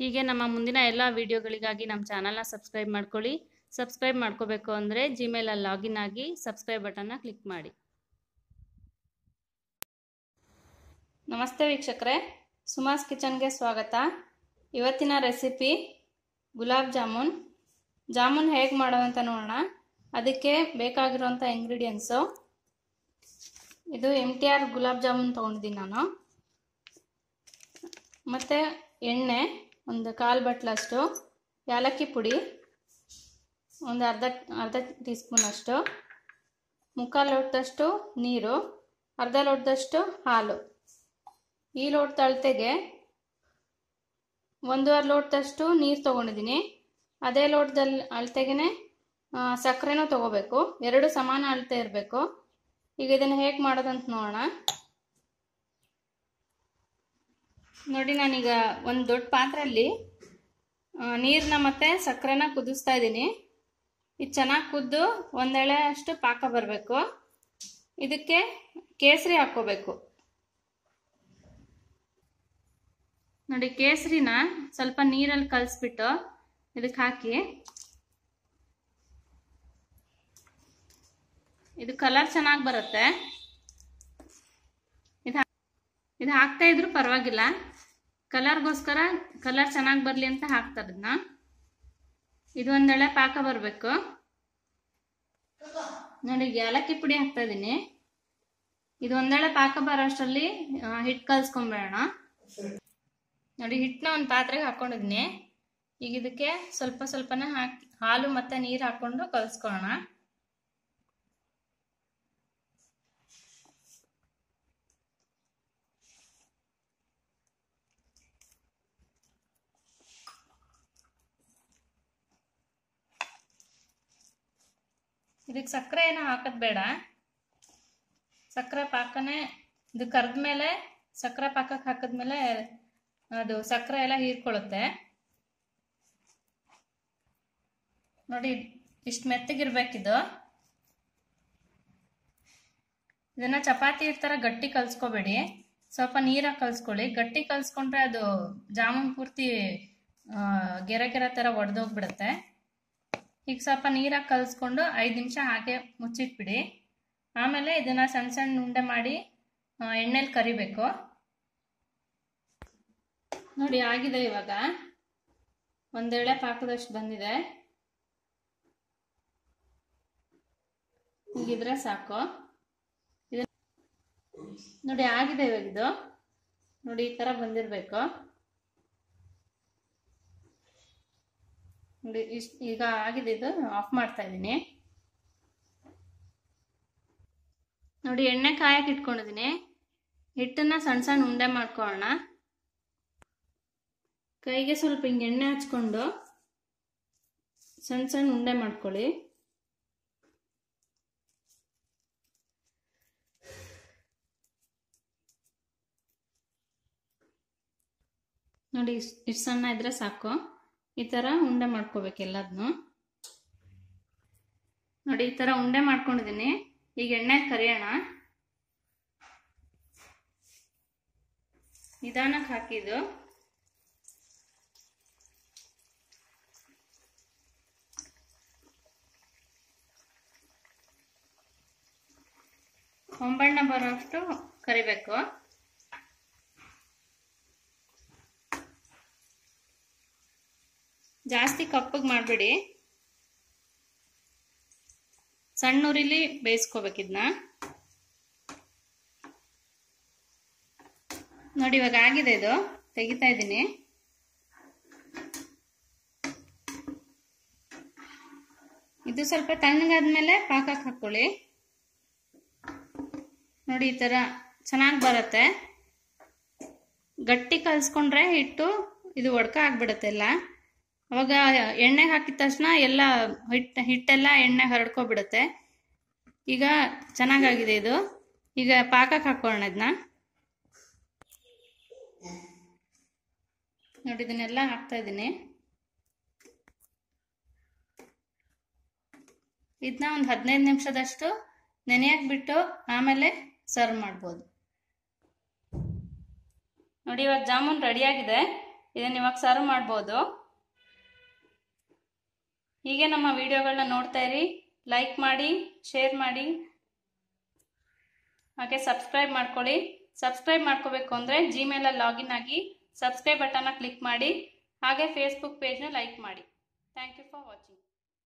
ಹೀಗೆ ನಮ್ಮ ಮುಂದಿನ ಎಲ್ಲ ವೀಡಿಯೋಗಳಿಗಾಗಿ ನಮ್ಮ ಚಾನಲ್ನ ಸಬ್ಸ್ಕ್ರೈಬ್ ಮಾಡ್ಕೊಳ್ಳಿ. ಸಬ್ಸ್ಕ್ರೈಬ್ ಮಾಡ್ಕೋಬೇಕು ಅಂದರೆ ಜಿಮೇಲಲ್ಲಿ ಲಾಗಿನ್ ಆಗಿ ಸಬ್ಸ್ಕ್ರೈಬ್ ಬಟನ್ನ ಕ್ಲಿಕ್ ಮಾಡಿ. ನಮಸ್ತೆ ವೀಕ್ಷಕರೇ. ಸುಮಾಸ್ ಕಿಚನ್ಗೆ ಸ್ವಾಗತ. ಇವತ್ತಿನ ರೆಸಿಪಿ ಗುಲಾಬ್ ಜಾಮೂನ್. ಜಾಮೂನ್ ಹೇಗೆ ಮಾಡೋವಂತ ನೋಡೋಣ. ಅದಕ್ಕೆ ಬೇಕಾಗಿರುವಂಥ ಇಂಗ್ರೀಡಿಯೆಂಟ್ಸು ಇದು M T R gulab jamun ತೊಗೊಂಡಿದ್ದೀನಿ ನಾನು. ಮತ್ತು ಎಣ್ಣೆ. ಒಂದು ಕಾಲು ಬಟ್ಲಷ್ಟು ಏಲಕ್ಕಿ ಪುಡಿ, ಒಂದು ಅರ್ಧ ಅರ್ಧ ಟೀ ಸ್ಪೂನಷ್ಟು ಮುಕ್ಕಾಲು ಲೋಟದಷ್ಟು ನೀರು, ಅರ್ಧ ಲೋಟದಷ್ಟು ಹಾಲು. ಈ ಲೋಟದ ಅಳತೆಗೆ ಒಂದೂವರೆ ಲೋಟದಷ್ಟು ನೀರು ತೊಗೊಂಡಿದ್ದೀನಿ ಅದೇ ಲೋಟದಲ್ಲಿ ಅಳತೆಗೆ ಸಕ್ಕರೆನೂ ತೊಗೋಬೇಕು. ಎರಡು ಸಮಾನ ಅಳತೆ ಇರಬೇಕು. ಈಗ ಇದನ್ನು ಹೇಗೆ ಮಾಡೋದಂತ ನೋಡೋಣ. ನೋಡಿ, ನಾನೀಗ ಒಂದು ದೊಡ್ಡ ಪಾತ್ರೆಯಲ್ಲಿ ನೀರನ್ನ ಮತ್ತೆ ಸಕ್ಕರೆನ ಕುದಿಸ್ತಾ ಇದ್ದೀನಿ. ಇದು ಚೆನ್ನಾಗಿ ಕುದ್ದು ಒಂದೆಳೆ ಅಷ್ಟು ಪಾಕ ಬರಬೇಕು. ಇದಕ್ಕೆ ಕೇಸರಿ ಹಾಕೋಬೇಕು ನೋಡಿ, ಕೇಸರಿನ ಸ್ವಲ್ಪ ನೀರಲ್ಲಿ ಕಲಸ್ಬಿಟ್ಟು ಇದಕ್ಕೆ ಹಾಕಿ. ಇದು ಕಲರ್ ಚೆನ್ನಾಗಿ ಬರುತ್ತೆ. ಇದು ಇದು ಹಾಕ್ತಾ ಇದ್ರು ಪರವಾಗಿಲ್ಲ. ಕಲರ್ಗೋಸ್ಕರ ಕಲರ್ ಚೆನ್ನಾಗಿ ಬರಲಿ ಅಂತ ಹಾಕ್ತಾರೆ ಇದು ಒಂದೆಳೆ ಪಾಕ ಬರಬೇಕು. ನೋಡಿ ಏಲಕ್ಕಿ ಪುಡಿ ಹಾಕ್ತಾ ಇದ್ದೀನಿ ಇದು ಒಂದೆಳೆ ಪಾಕ ಬರೋಷ್ಟರಲ್ಲಿ ಹಿಟ್ಟು ಕಲ್ಸ್ಕೊಂಬೇಡ ನೋಡಿ, ಹಿಟ್ಟನ್ನ ಒಂದು ಪಾತ್ರೆಗೆ ಹಾಕೊಂಡಿದ್ದೀನಿ ಈಗ ಇದಕ್ಕೆ ಸ್ವಲ್ಪ ಸ್ವಲ್ಪನೇ ಹಾಕಿ, ಹಾಲು ಮತ್ತೆ ನೀರು ಹಾಕೊಂಡು ಕಲಿಸ್ಕೊಳ್ಳೋಣ. ಇದಕ್ಕೆ ಸಕ್ಕರೆ ಏನೋ ಹಾಕೋದು ಬೇಡ. ಸಕ್ಕರೆ ಪಾಕನೇ, ಇದು ಕರೆದ್ಮೇಲೆ, ಸಕ್ಕರೆ ಪಾಕಕ್ಕೆ ಹಾಕಿದ್ಮೇಲೆ, ಅದು ಸಕ್ಕರೆ ಎಲ್ಲ ಹೀರ್ಕೊಳ್ಳುತ್ತೆ. ನೋಡಿ, ಇಷ್ಟು ಮೆತ್ತಗಿರ್ಬೇಕಿದು. ಇದನ್ನ ಚಪಾತಿ ಥರ ಗಟ್ಟಿ ಕಲ್ಸ್ಕೊಬೇಡಿ. ಸ್ವಲ್ಪ ನೀರಾಗಿ ಕಲ್ಸ್ಕೊಳ್ಳಿ. ಗಟ್ಟಿ ಕಲ್ಸ್ಕೊಂಡ್ರೆ ಅದು ಜಾಮೂನ್ ಪೂರ್ತಿ ಗೆರೆ ಗೆರೆ ಥರ ಒಡೆದೋಗ್ಬಿಡುತ್ತೆ. ಈಗ ಸ್ವಲ್ಪ ನೀರಾಗಿ ಕಲಿಸ್ಕೊಂಡು ಐದು ನಿಮಿಷ ಹಾಗೆ ಮುಚ್ಚಿಟ್ಬಿಡಿ. ಆಮೇಲೆ ಇದನ್ನು ಸಣ್ಣ ಸಣ್ಣ ಉಂಡೆ ಮಾಡಿ ಎಣ್ಣೆಲಿ ಕರಿಬೇಕು. ನೋಡಿ, ಆಗಿದೆ ಇವಾಗ. ಒಂದೆಳೆ ಪಾಕದಷ್ಟು ಬಂದಿದೆ. ಹೀಗಿದ್ರೆ ಸಾಕು. ನೋಡಿ, ಆಗಿದೆ ಇವಾಗ ಇದು. ನೋಡಿ, ಈ ಥರ ಬಂದಿರಬೇಕು. ನೋಡಿ ಈಗ ಆಗಿದೆ ಇದು ಆಫ್ ಮಾಡ್ತಾ ಇದ್ದೀನಿ. ನೋಡಿ, ಎಣ್ಣೆ ಕಾಯಕ್ಕೆ ಇಟ್ಕೊಂಡಿದ್ದೀನಿ. ಹಿಟ್ಟನ್ನ ಸಣ್ಣ ಸಣ್ಣ ಉಂಡೆ ಮಾಡ್ಕೊಳ್ಳೋಣ. ಕೈಗೆ ಸ್ವಲ್ಪ ಹಿಂಗೆ ಎಣ್ಣೆ ಹಚ್ಕೊಂಡು ಸಣ್ಣ ಸಣ್ಣ ಉಂಡೆ ಮಾಡ್ಕೊಳ್ಳಿ. ನೋಡಿ ಇಷ್ಟು ಸಣ್ಣ ಇದ್ರೆ ಸಾಕು. ಈ ಥರ ಉಂಡೆ ಮಾಡ್ಕೋಬೇಕು ಎಲ್ಲದನ್ನು ನೋಡಿ, ಈ ಥರ ಉಂಡೆ ಮಾಡ್ಕೊಂಡಿದ್ದೀನಿ ಈಗ ಎಣ್ಣೆ ಕರಿಯೋಣ. ನಿಧಾನಕ್ಕೆ ಹಾಕಿದ್ದು ಹೊಂಬಣ್ಣ ಬರೋಷ್ಟು ಕರಿಬೇಕು. ಜಾಸ್ತಿ ಕಪ್ಪಗೆ ಮಾಡಬೇಡಿ. ಸಣ್ಣ ಉರಿಲಿ ಬೇಯಿಸ್ಕೋಬೇಕು ಇದನ್ನ ನೋಡಿ, ಇವಾಗ ಆಗಿದೆ ಇದು. ತೆಗಿತಾ ಇದ್ದೀನಿ. ಇದು ಸ್ವಲ್ಪ ತಣ್ಣಗಾದ್ಮೇಲೆ ಪಾಕಕ್ಕೆ ಹಾಕೊಳ್ಳಿ. ನೋಡಿ, ಈ ಥರ ಚೆನ್ನಾಗಿ ಬರುತ್ತೆ. ಗಟ್ಟಿ ಕಲಿಸ್ಕೊಂಡ್ರೆ ಹಿಟ್ಟು ಇದು ಒಡ್ಕ ಆಗ್ಬಿಡುತ್ತೆ ಎಲ್ಲ ಅವಾಗ ಎಣ್ಣೆ ಹಾಕಿದ ತಕ್ಷಣ ಎಲ್ಲ ಹಿಟ್ಟು ಹಿಟ್ಟೆಲ್ಲ ಎಣ್ಣೆ ಹರಡ್ಕೊಬಿಡುತ್ತೆ. ಈಗ ಚೆನ್ನಾಗಾಗಿದೆ ಇದು. ಈಗ ಪಾಕಕ್ಕೆ ಹಾಕೋಣ ಇದನ್ನ ನೋಡಿ, ಇದನ್ನೆಲ್ಲ ಹಾಕ್ತಾ ಇದ್ದೀನಿ. ಇದನ್ನ ಒಂದು ಹದಿನೈದು ನಿಮಿಷದಷ್ಟು ನೆನೆಯಕ್ ಬಿಟ್ಟು ಆಮೇಲೆ ಸರ್ವ್ ಮಾಡ್ಬೋದು. ನೋಡಿ, ಇವಾಗ ಜಾಮೂನ್ ರೆಡಿಯಾಗಿದೆ ಇದನ್ನ ಇವಾಗ ಸರ್ವ್ ಮಾಡ್ಬೋದು. ಹೀಗೆ ನಮ್ಮ ವಿಡಿಯೋಗಳನ್ನ ನೋಡ್ತಾ ಇರಿ ಲೈಕ್ ಮಾಡಿ ಶೇರ್ ಮಾಡಿ, ಹಾಗೆ ಸಬ್ಸ್ಕ್ರೈಬ್ ಮಾಡ್ಕೊಳ್ಳಿ. ಸಬ್ಸ್ಕ್ರೈಬ್ ಮಾಡ್ಕೋಬೇಕು ಅಂದರೆ ಜಿಮೇಲಲ್ಲಿ ಲಾಗಿನ್ ಆಗಿ ಸಬ್ಸ್ಕ್ರೈಬ್ ಬಟನ್ನ ಕ್ಲಿಕ್ ಮಾಡಿ, ಹಾಗೆ ಫೇಸ್ಬುಕ್ ಪೇಜ್ನ ಲೈಕ್ ಮಾಡಿ. Thank you for watching